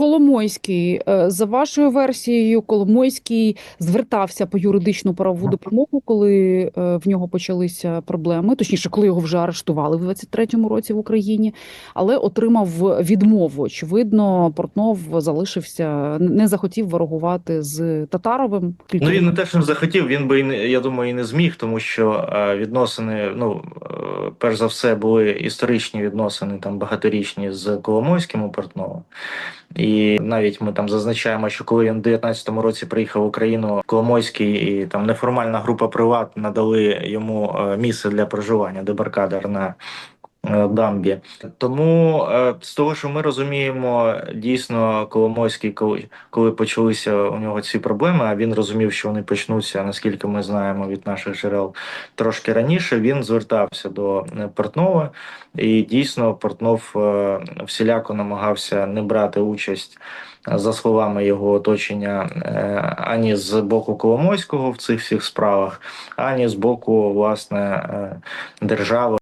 Коломойський, е, за вашою версією, Коломойський звертався по юридичну правову допомогу, коли е, в нього почалися проблеми, точніше, коли його вже арештували в 23-му році в Україні, але отримав відмову. Очевидно, Портнов залишився, не захотів ворогувати з Татаровим. Ну він не те, що не захотів, він би я думаю, і не зміг, тому що е, відносини, ну перш за все, були історичні відносини там багаторічні з Коломойським у Портновим. І навіть ми там зазначаємо, що коли він в 19-му році приїхав в Україну, Коломойський і там неформальна група приват надали йому е, місце для проживання, дебаркадер на дамбі. Тому е, з того, що ми розуміємо, дійсно Коломойський, коли, коли почалися у нього ці проблеми, а він розумів, що вони почнуться, наскільки ми знаємо від наших джерел трошки раніше. Він звертався до е, Портнова, і дійсно Портнов е, всіляко намагався не брати участь. е, За словами його оточення, е, ані з боку Коломойського в цих всіх справах, ані з боку власне е, держави.